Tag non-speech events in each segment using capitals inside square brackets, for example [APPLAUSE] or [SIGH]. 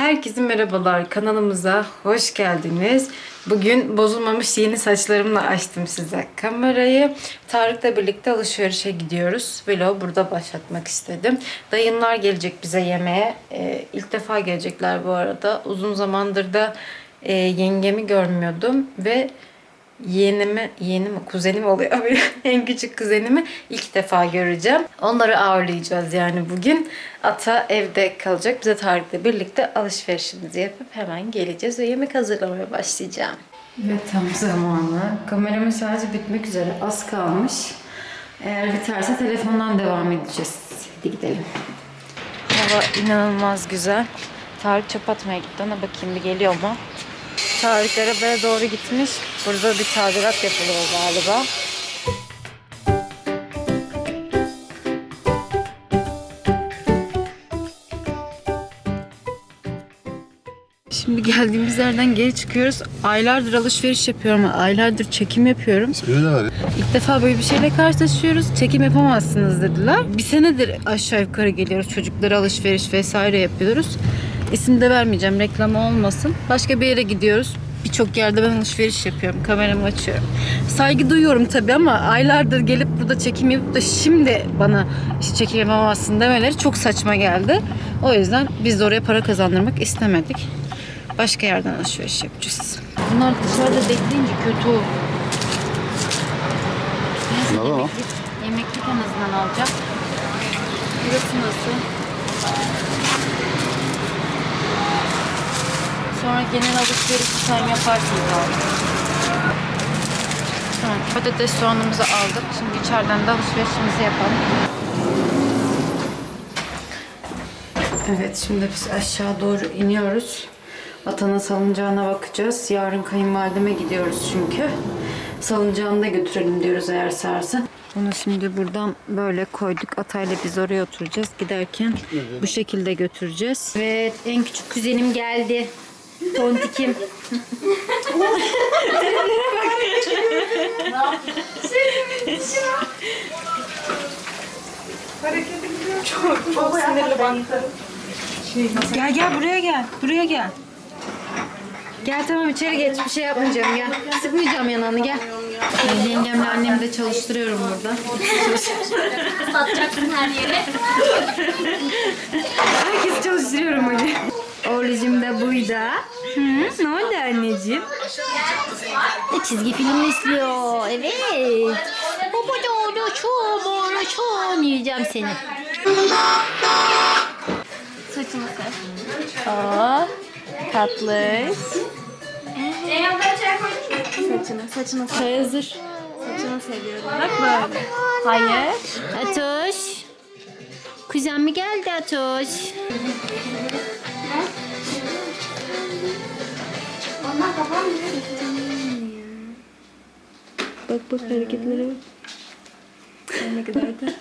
Herkese merhabalar. Kanalımıza hoş geldiniz. Bugün bozulmamış yeni saçlarımla açtım size kamerayı. Tarık'la birlikte alışverişe gidiyoruz. Vlog burada başlatmak istedim. Dayımlar gelecek bize yemeğe. Ee, ilk defa gelecekler bu arada. Uzun zamandır da e, yengemi görmüyordum ve yeğenimi, yeğenim, kuzenim oluyor. [LAUGHS] en küçük kuzenimi ilk defa göreceğim. Onları ağırlayacağız yani bugün. Ata evde kalacak. Bize Tarık'la birlikte alışverişimizi yapıp hemen geleceğiz ve yemek hazırlamaya başlayacağım. Ve tam zamanı. Kameramın şarjı bitmek üzere. Az kalmış. Eğer biterse telefondan devam edeceğiz. Hadi gidelim. Hava inanılmaz güzel. Tarık çöp atmaya gitti. Ona bakayım bir geliyor mu? Tarık arabaya doğru gitmiş. Burada bir tadilat yapılıyor galiba. Şimdi geldiğimiz yerden geri çıkıyoruz. Aylardır alışveriş yapıyorum. Aylardır çekim yapıyorum. Öyle var ya. İlk defa böyle bir şeyle karşılaşıyoruz. Çekim yapamazsınız dediler. Bir senedir aşağı yukarı geliyoruz. Çocuklara alışveriş vesaire yapıyoruz. İsim de vermeyeceğim reklam olmasın. Başka bir yere gidiyoruz. Birçok yerde ben alışveriş yapıyorum. Kameramı açıyorum. Saygı duyuyorum tabii ama aylardır gelip burada çekim yapıp da şimdi bana işte çekim yapamazsın demeleri çok saçma geldi. O yüzden biz de oraya para kazandırmak istemedik. Başka yerden alışveriş yapacağız. Bunlar dışarıda bekleyince kötü oluyor. Neyse, yemeklik, yemeklik en azından alacağım. Burası nasıl? Sonra genel alışverişi sen yaparsın abi. Tamam, patates soğanımızı aldık. Şimdi içeriden de alışverişimizi yapalım. Evet, şimdi biz aşağı doğru iniyoruz. Atanın salıncağına bakacağız. Yarın kayınvalideme gidiyoruz çünkü. Salıncağını da götürelim diyoruz eğer sarsa. Bunu şimdi buradan böyle koyduk. Atayla biz oraya oturacağız. Giderken bu şekilde götüreceğiz. Evet, en küçük kuzenim geldi. Tontikim. Gel gel buraya gel. Buraya gel. Gel tamam içeri geç. Bir şey yapmayacağım gel. Sıkmayacağım yanağını gel. Ben yengemle annemi de çalıştırıyorum burada. Satacaksın her yere. Herkesi çalıştırıyorum bugün. Oğlucum da buyda. Hı, ne oldu anneciğim? E, Çizgi film izliyor. Evet. Baba doğru çok doğru çok yiyeceğim seni. Saçını sev. Aa, tatlış. Saçını, saçını. Çay hazır. Saçını seviyorum. Bak böyle. Hayır. Atoş. Kuzen mi geldi Atoş? Bak bak hareketlere bak. Ne kadar da.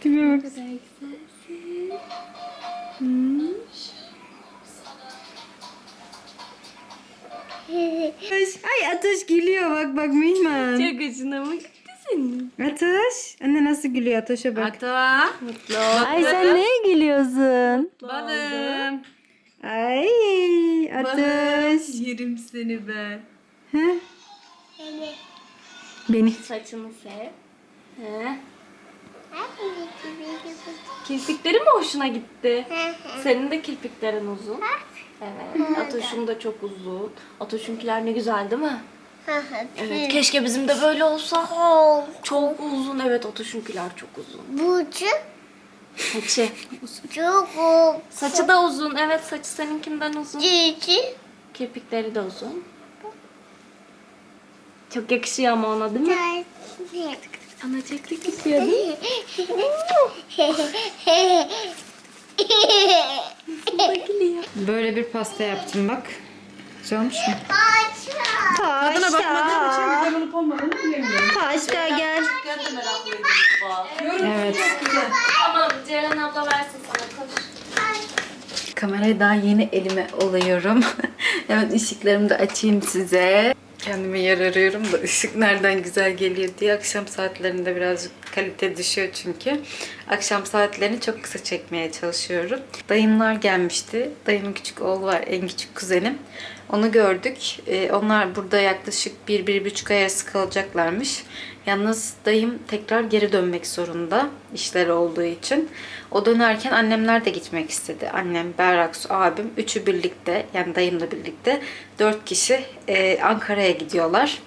Tipe bak. Ay Ateş gülüyor bak bak Mihman. Çok hoşuna senin? Ateş. Anne nasıl gülüyor Ateş'e bak. Ata. Mutlu ol. Ay sen neye gülüyorsun? Balım. Ay Ateş. Yerim seni ben. He? Beni. Saçını sev. He. Kirpikleri mi hoşuna gitti? Senin de kirpiklerin uzun. Evet. Atoş'un da çok uzun. Atoş'unkiler ne güzel değil mi? Evet. Keşke bizim de böyle olsa. Çok uzun. Evet Atoş'unkiler çok uzun. Burcu Saçı. çok o Saçı da uzun. Evet saçı seninkinden uzun. cici. Kirpikleri de uzun. Çok yakışıyor ama ona değil mi? Sana çok yakışıyor değil mi? Böyle bir pasta yaptım bak. Güzel olmuş mu? Tadına bakmadığım için güzel olup olmadığını bilemiyorum. Taş da gel. Ben de merak ediyorum. Evet. Tamam Ceren abla versin sana koş. Kamerayı daha yeni elime alıyorum. [LAUGHS] Hemen ışıklarımı da açayım size. Kendime yer arıyorum da ışık nereden güzel geliyor diye akşam saatlerinde birazcık kalite düşüyor çünkü. Akşam saatlerini çok kısa çekmeye çalışıyorum. Dayımlar gelmişti. Dayımın küçük oğlu var, en küçük kuzenim. Onu gördük. Ee, onlar burada yaklaşık bir, bir buçuk ay arası kalacaklarmış. Yalnız dayım tekrar geri dönmek zorunda işleri olduğu için. O dönerken annemler de gitmek istedi. Annem, Berraksu, abim üçü birlikte yani dayımla birlikte dört kişi e, Ankara'ya gidiyorlar.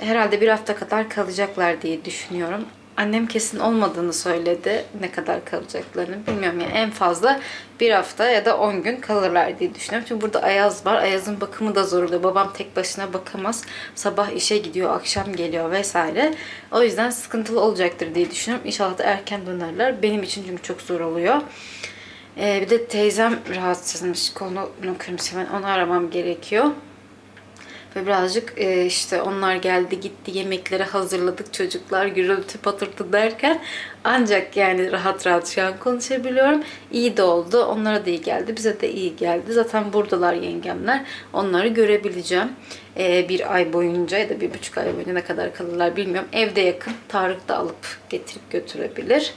Herhalde bir hafta kadar kalacaklar diye düşünüyorum. Annem kesin olmadığını söyledi. Ne kadar kalacaklarını bilmiyorum. Yani en fazla bir hafta ya da 10 gün kalırlar diye düşünüyorum. Çünkü burada Ayaz var. Ayaz'ın bakımı da zor oluyor. Babam tek başına bakamaz. Sabah işe gidiyor, akşam geliyor vesaire. O yüzden sıkıntılı olacaktır diye düşünüyorum. İnşallah da erken dönerler. Benim için çünkü çok zor oluyor. Ee, bir de teyzem rahatsızmış. Kolunu kırmış hemen. Onu aramam gerekiyor. Ve birazcık e, işte onlar geldi gitti yemekleri hazırladık çocuklar gürültü patırtı derken ancak yani rahat rahat şu an konuşabiliyorum. İyi de oldu. Onlara da iyi geldi. Bize de iyi geldi. Zaten buradalar yengemler. Onları görebileceğim. E, bir ay boyunca ya da bir buçuk ay boyunca ne kadar kalırlar bilmiyorum. Evde yakın. Tarık da alıp getirip götürebilir.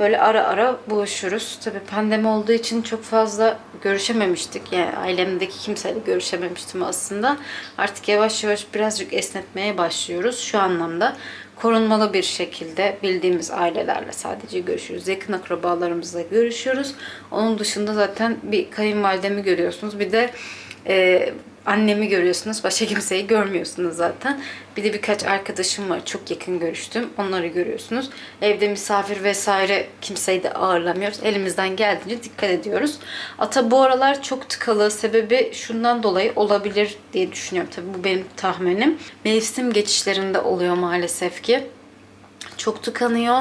Böyle ara ara buluşuruz. Tabii pandemi olduğu için çok fazla görüşememiştik. Yani ailemdeki kimseyle görüşememiştim aslında. Artık yavaş yavaş birazcık esnetmeye başlıyoruz. Şu anlamda korunmalı bir şekilde bildiğimiz ailelerle sadece görüşürüz. Yakın akrabalarımızla görüşüyoruz. Onun dışında zaten bir kayınvalidemi görüyorsunuz. Bir de e, annemi görüyorsunuz. Başka kimseyi görmüyorsunuz zaten. Bir de birkaç arkadaşım var. Çok yakın görüştüm. Onları görüyorsunuz. Evde misafir vesaire kimseyi de ağırlamıyoruz. Elimizden geldiğince dikkat ediyoruz. Ata bu aralar çok tıkalı. Sebebi şundan dolayı olabilir diye düşünüyorum. Tabii bu benim tahminim. Mevsim geçişlerinde oluyor maalesef ki çok tıkanıyor,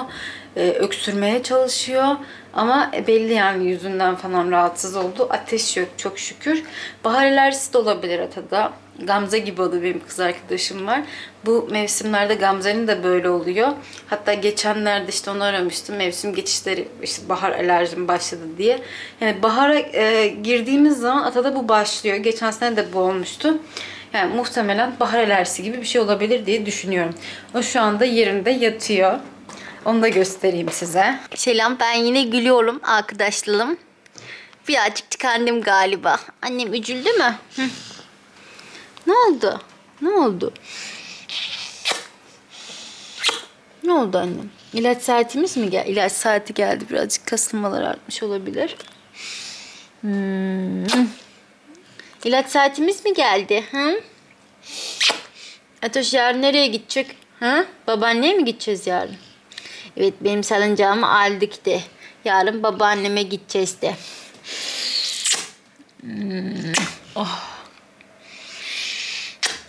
e, öksürmeye çalışıyor ama belli yani yüzünden falan rahatsız oldu. Ateş yok çok şükür. Bahar alerjisi de olabilir Atada. Gamze gibi da benim kız arkadaşım var. Bu mevsimlerde Gamze'nin de böyle oluyor. Hatta geçenlerde işte onu aramıştım. Mevsim geçişleri işte bahar alerjim başladı diye. Yani bahara e, girdiğimiz zaman Atada bu başlıyor. Geçen sene de bu olmuştu. Yani muhtemelen bahar alerjisi gibi bir şey olabilir diye düşünüyorum. O şu anda yerinde yatıyor. Onu da göstereyim size. Selam ben yine gülüyorum arkadaşlarım. Birazcık tıkandım galiba. Annem üzüldü mü? Ne oldu? Ne oldu? Ne oldu annem? İlaç saatimiz mi geldi? İlaç saati geldi. Birazcık kasılmalar artmış olabilir. Hmm. İlaç saatimiz mi geldi? Hı? Atoş yarın nereye gidecek? Ha? Babaanneye mi gideceğiz yarın? Evet benim salıncağımı aldık de. Yarın babaanneme gideceğiz de. Hmm, Oh.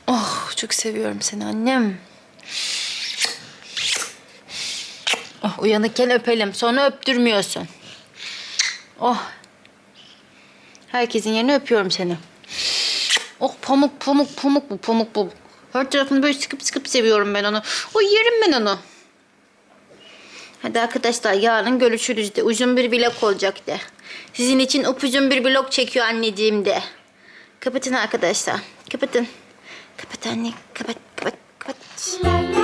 Oh çok seviyorum seni annem. Oh uyanıkken öpelim. Sonra öptürmüyorsun. Oh. Herkesin yerine öpüyorum seni. Oh pamuk pamuk pamuk bu pamuk bu. Her tarafını böyle sıkıp sıkıp seviyorum ben onu. O yerim ben onu. Hadi arkadaşlar yarın görüşürüz de. Uzun bir vlog olacak de. Sizin için upuzun bir vlog çekiyor anneciğim de. Kapatın arkadaşlar. Kapatın. Kapat anne. Kapat kapat kapat.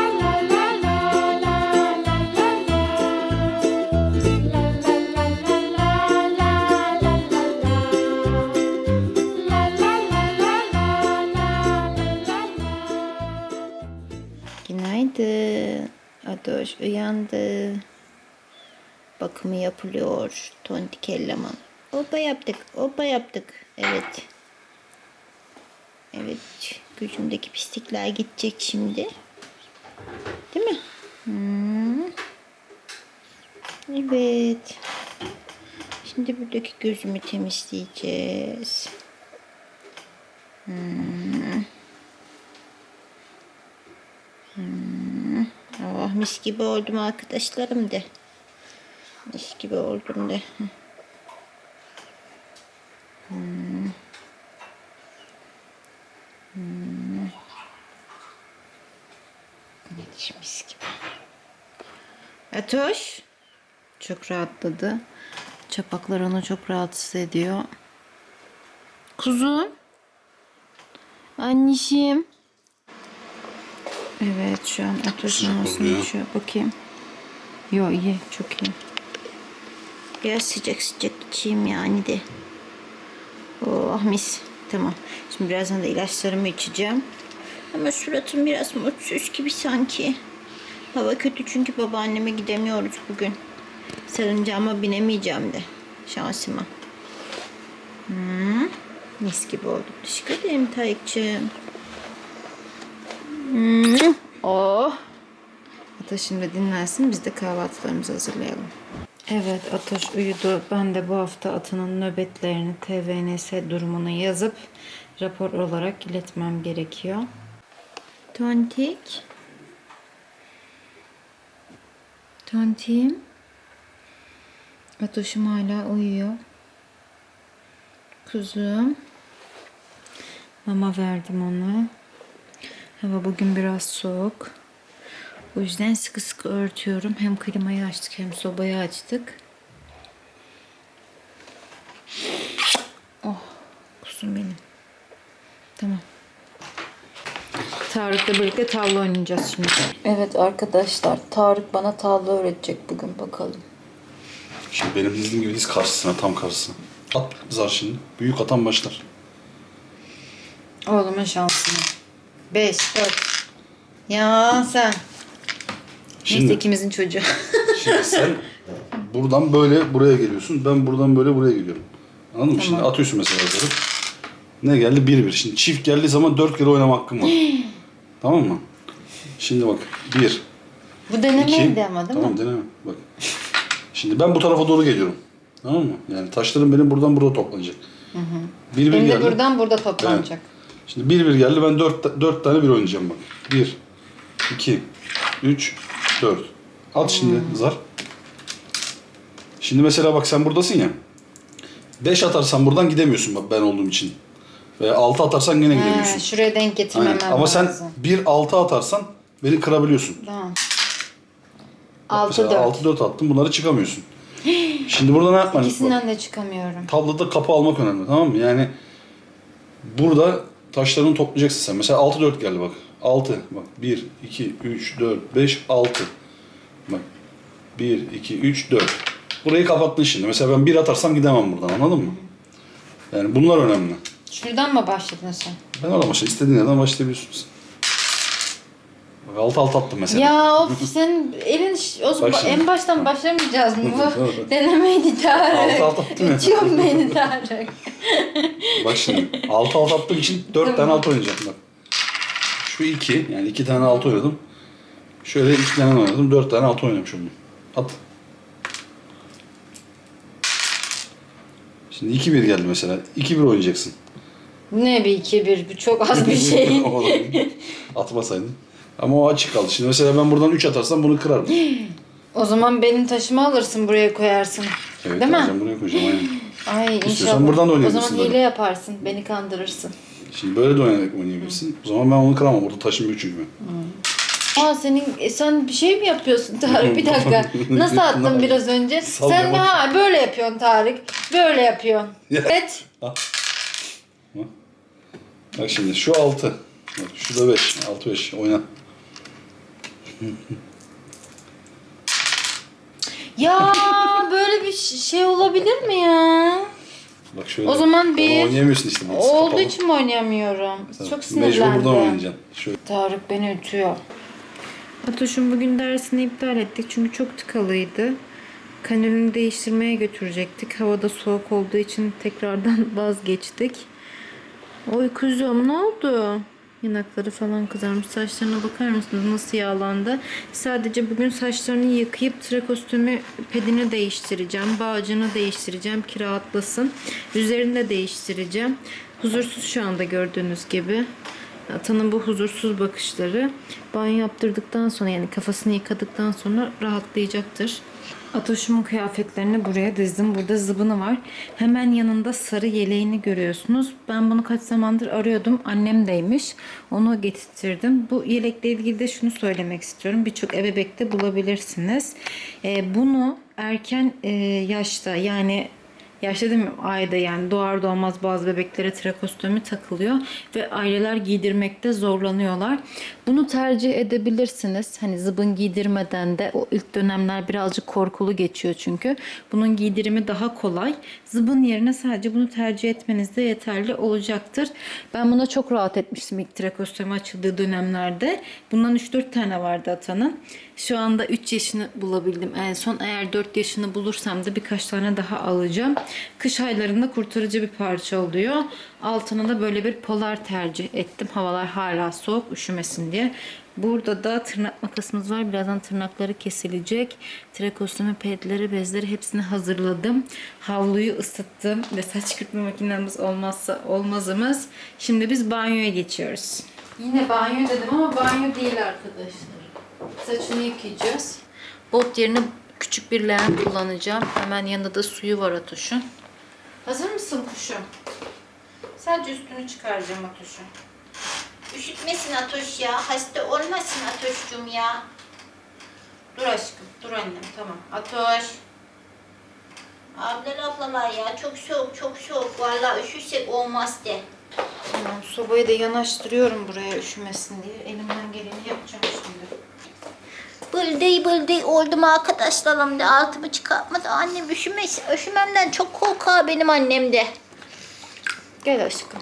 Adoş uyandı. Bakımı yapılıyor. Tontik elleman. Opa yaptık. Opa yaptık. Evet. Evet. Gücümdeki pislikler gidecek şimdi. Değil mi? Hmm. Evet. Şimdi buradaki gözümü temizleyeceğiz. Hmm. Oh mis gibi oldum arkadaşlarım de. Mis gibi oldum de. Hmm. Hmm. Mis gibi. Atoş. Çok rahatladı. Çapaklar onu çok rahatsız ediyor. Kuzum. Anneciğim. Evet şu an Atoş mamasını oluyor. içiyor. Bakayım. Yo iyi çok iyi. Biraz sıcak sıcak içeyim yani de. Oh mis. Tamam. Şimdi birazdan da ilaçlarımı içeceğim. Ama suratım biraz mutsuz gibi sanki. Hava kötü çünkü babaanneme gidemiyoruz bugün. Sarıncağıma binemeyeceğim de. Şansıma. Hmm, mis gibi oldu. Teşekkür ederim Tayyip'ciğim. Hmm, oh. Ata şimdi dinlensin biz de kahvaltılarımızı hazırlayalım. Evet Atoş uyudu. Ben de bu hafta Ata'nın nöbetlerini, TVNS durumunu yazıp rapor olarak iletmem gerekiyor. Tontik. Tontiğim. Atoş'um hala uyuyor. Kuzum. Mama verdim ona. Hava bugün biraz soğuk. O yüzden sıkı sıkı örtüyorum. Hem klimayı açtık hem sobayı açtık. Oh kuzum benim. Tamam. Tarık'la birlikte tavla oynayacağız şimdi. Evet arkadaşlar Tarık bana tavla öğretecek bugün bakalım. Şimdi benim dizdiğim gibi diz karşısına, tam karşısına. At zar şimdi. Büyük atan başlar. Oğlumun şansını. 5, 4. Ya sen. Şimdi- Neyse ikimizin çocuğu. Şimdi [LAUGHS] sen buradan böyle buraya geliyorsun. Ben buradan böyle buraya geliyorum. Anladın mı? Şimdi atıyorsun mesela zarı. Ne geldi? 1 1. Şimdi çift geldiği zaman 4 kere oynama hakkım var. [GASPS] tamam mı? Şimdi bak. 1 Bu 2 denemeydi ama değil Tamam mi? deneme. Bak. Şimdi ben bu tarafa doğru geliyorum. Tamam mı? Yani taşlarım benim buradan burada toplanacak. Bir bir Benim de geldi. buradan burada toplanacak. Şimdi 1 1 geldi. Ben 4 4 tane bir oynayacağım bak. 1 2 3 4. At şimdi zar. Şimdi mesela bak sen buradasın ya. 5 atarsan buradan gidemiyorsun bak ben olduğum için. Veya 6 atarsan gene gidemiyorsun. şuraya denk getirmemem Aynen. Ama sen lazım. 1 6 atarsan beni kırabiliyorsun. Tamam. Bak 6 mesela 4. 6 4 attın bunları çıkamıyorsun. [GASPS] Şimdi burada ne yapman İkisinden de çıkamıyorum. Tabloda kapı almak önemli tamam mı? Yani burada taşlarını toplayacaksın sen. Mesela 6 4 geldi bak. 6 bak 1 2 3 4 5 6. Bak 1 2 3 4. Burayı kapattın şimdi. Mesela ben 1 atarsam gidemem buradan anladın mı? Yani bunlar önemli. Şuradan mı başladın sen? Ben oradan başla. istediğin yerden başlayabiliyorsun. 6 6 attım mesela. Ya of sen elin ş- o zaman şimdi. en baştan başlamayacağız mı? [LAUGHS] Bu denemeydi Tarık. Altı altı attın ya. Ütüyorsun beni Tarık. Bak şimdi 6 6 attığım için 4 tane alt oynayacağım bak. Şu 2 yani 2 tane alt oynadım. Şöyle 2 tane oynadım. 4 tane alt oynamış oldum. At. Şimdi 2 1 geldi mesela. 2 1 oynayacaksın. Ne bir iki bir bu çok az bir [LAUGHS] şey. Olabilir. Atmasaydın. Ama o açık kaldı. Şimdi mesela ben buradan 3 atarsam bunu kırarım. [GASPS] o zaman benim taşımı alırsın buraya koyarsın. Evet, Değil mi? alacağım, buraya koyacağım aynen. [GASPS] Ay İstiyorsan inşallah. buradan da O oynayabilirsin zaman hile yaparsın. Beni kandırırsın. Şimdi böyle de oynayarak oynayabilirsin. O zaman ben onu kıramam. Burada taşım büyük çünkü. Aa senin e, sen bir şey mi yapıyorsun [LAUGHS] Tarık? Bir dakika. [LAUGHS] Nasıl attın biraz önce? Sen Sallamak. ha böyle yapıyorsun Tarık. Böyle yapıyorsun. Ya. Evet. [LAUGHS] Bak şimdi şu 6. Bak şu da 5. 6 5 oyna. Ya böyle bir şey olabilir mi ya? Bak şöyle. O zaman bir- oynayamıyorsun işte. burası Olduğu kapalı. için mi oynayamıyorum? Sen Çok Mecbur sinirlendim. buradan oynayacaksın. Şöyle. Tarık beni ütüyor. Atoş'un bugün dersini iptal ettik çünkü çok tıkalıydı. Kanülünü değiştirmeye götürecektik. Havada soğuk olduğu için tekrardan [LAUGHS] vazgeçtik. Oy kuzum ne oldu? Yanakları falan kızarmış. Saçlarına bakar mısınız nasıl yağlandı? Sadece bugün saçlarını yıkayıp trakostümü pedini değiştireceğim. Bağcını değiştireceğim ki rahatlasın. Üzerini de değiştireceğim. Huzursuz şu anda gördüğünüz gibi. Atanın bu huzursuz bakışları banyo yaptırdıktan sonra yani kafasını yıkadıktan sonra rahatlayacaktır. Atoş'umun kıyafetlerini buraya dizdim. Burada zıbını var. Hemen yanında sarı yeleğini görüyorsunuz. Ben bunu kaç zamandır arıyordum. Annemdeymiş. Onu getirtirdim. Bu yelekle ilgili de şunu söylemek istiyorum. Birçok ebebekte bulabilirsiniz. Ee, bunu erken e, yaşta yani Yaşlı değil mi? Ayda yani doğar doğmaz bazı bebeklere trakostomi takılıyor ve aileler giydirmekte zorlanıyorlar. Bunu tercih edebilirsiniz. Hani zıbın giydirmeden de o ilk dönemler birazcık korkulu geçiyor çünkü. Bunun giydirimi daha kolay. Zıbın yerine sadece bunu tercih etmeniz de yeterli olacaktır. Ben buna çok rahat etmiştim ilk trakostomi açıldığı dönemlerde. Bundan 3-4 tane vardı Atan'ın. Şu anda 3 yaşını bulabildim en son. Eğer 4 yaşını bulursam da birkaç tane daha alacağım. Kış aylarında kurtarıcı bir parça oluyor. Altına da böyle bir polar tercih ettim. Havalar hala soğuk üşümesin diye. Burada da tırnak makasımız var. Birazdan tırnakları kesilecek. Trakostomi pedleri, bezleri hepsini hazırladım. Havluyu ısıttım ve saç kırpma makinemiz olmazsa olmazımız. Şimdi biz banyoya geçiyoruz. Yine banyo dedim ama banyo değil arkadaşlar. Saçını yıkayacağız. Bot yerine küçük bir leğen kullanacağım. Hemen yanında da suyu var Atoş'un. Hazır mısın kuşum? Sadece üstünü çıkaracağım Atoş'un. Üşütmesin Atoş ya. Hasta olmasın Atoş'cum ya. Dur aşkım, dur annem. Tamam. Atoş. Ablalar ablalar ya çok soğuk çok soğuk. Vallahi üşürsek olmaz de. Tamam, sobayı da yanaştırıyorum buraya üşümesin diye. Elimden geleni yapacağım şimdi. Bıldıy bıldıy oldum arkadaşlarım da altımı çıkartmadı. Annem üşümesin. Üşümemden çok korkar benim annem de. Gel aşkım.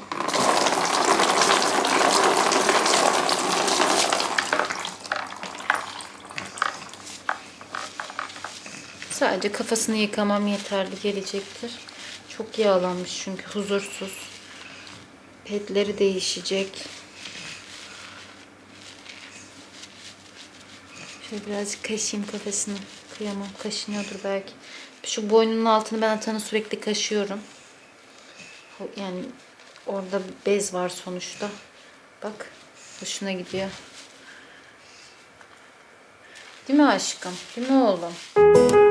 Sadece kafasını yıkamam yeterli gelecektir. Çok yağlanmış çünkü huzursuz. Petleri değişecek. Şöyle birazcık kaşıyım kafasını. Kıyamam. Kaşınıyordur belki. Şu boynunun altını ben Atan'ı sürekli kaşıyorum. Yani orada bez var sonuçta. Bak hoşuna gidiyor. Değil mi aşkım? Değil mi oğlum?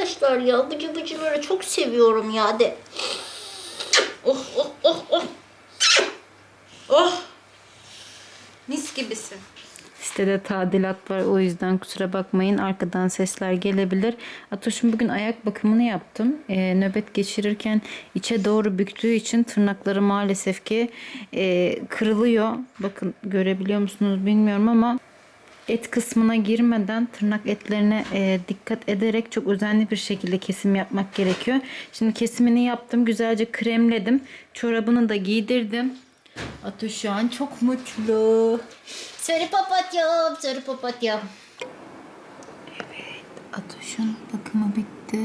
Arkadaşlar ya bıcı bıcıları çok seviyorum ya de. Oh oh oh oh. Oh. Mis gibisin. Sitede tadilat var o yüzden kusura bakmayın arkadan sesler gelebilir. Atoş'un bugün ayak bakımını yaptım. Ee, nöbet geçirirken içe doğru büktüğü için tırnakları maalesef ki e, kırılıyor. Bakın görebiliyor musunuz bilmiyorum ama et kısmına girmeden tırnak etlerine e, dikkat ederek çok özenli bir şekilde kesim yapmak gerekiyor. Şimdi kesimini yaptım. Güzelce kremledim. Çorabını da giydirdim. Atoş şu an çok mutlu. Sarı papatyam, sarı papatyam. Atoş'un bakımı bitti.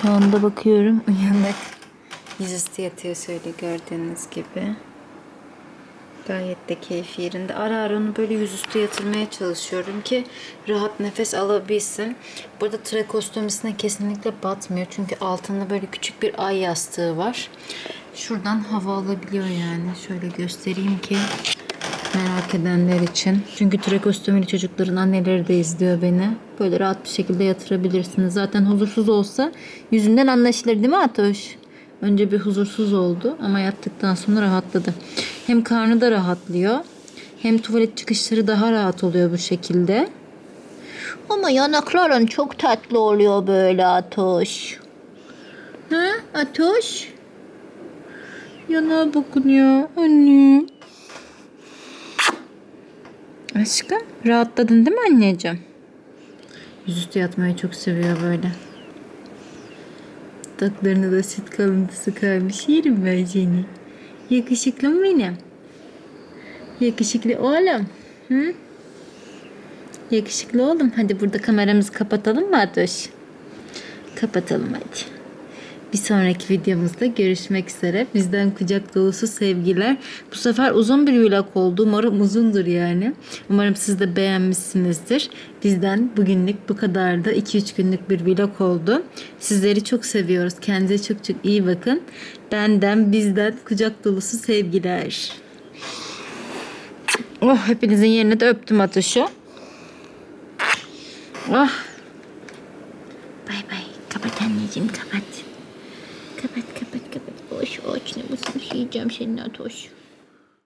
Şu anda bakıyorum uyanık. Yüzüstü yatıyor şöyle gördüğünüz gibi. Gayet de keyfi yerinde. Ara ara onu böyle yüzüstü yatırmaya çalışıyorum ki rahat nefes alabilsin. Burada trakostomisine kesinlikle batmıyor. Çünkü altında böyle küçük bir ay yastığı var. Şuradan hava alabiliyor yani. Şöyle göstereyim ki merak edenler için. Çünkü trakostomili çocukların anneleri de izliyor beni. Böyle rahat bir şekilde yatırabilirsiniz. Zaten huzursuz olsa yüzünden anlaşılır değil mi Atoş? Önce bir huzursuz oldu ama yattıktan sonra rahatladı. Hem karnı da rahatlıyor. Hem tuvalet çıkışları daha rahat oluyor bu şekilde. Ama yanakların çok tatlı oluyor böyle Atoş. Ha Atoş? Yana bakın ya anne. Aşkım rahatladın değil mi anneciğim? Yüzüstü yatmayı çok seviyor böyle. Dudaklarına da süt kalıntısı kalmış. Yerim ben seni. Yakışıklı mı benim? Yakışıklı oğlum. Hı? Yakışıklı oğlum. Hadi burada kameramızı kapatalım mı Atoş? Kapatalım hadi. Bir sonraki videomuzda görüşmek üzere. Bizden kucak dolusu sevgiler. Bu sefer uzun bir vlog oldu. Umarım uzundur yani. Umarım siz de beğenmişsinizdir. Bizden bugünlük bu kadar da 2-3 günlük bir vlog oldu. Sizleri çok seviyoruz. Kendinize çok çok iyi bakın. Benden bizden kucak dolusu sevgiler. Oh hepinizin yerine de öptüm Atoş'u. Oh. Bay bay. Kapat anneciğim kapat. Kapat kapat kapat. Boş boş ne bu yiyeceğim senin Atoş.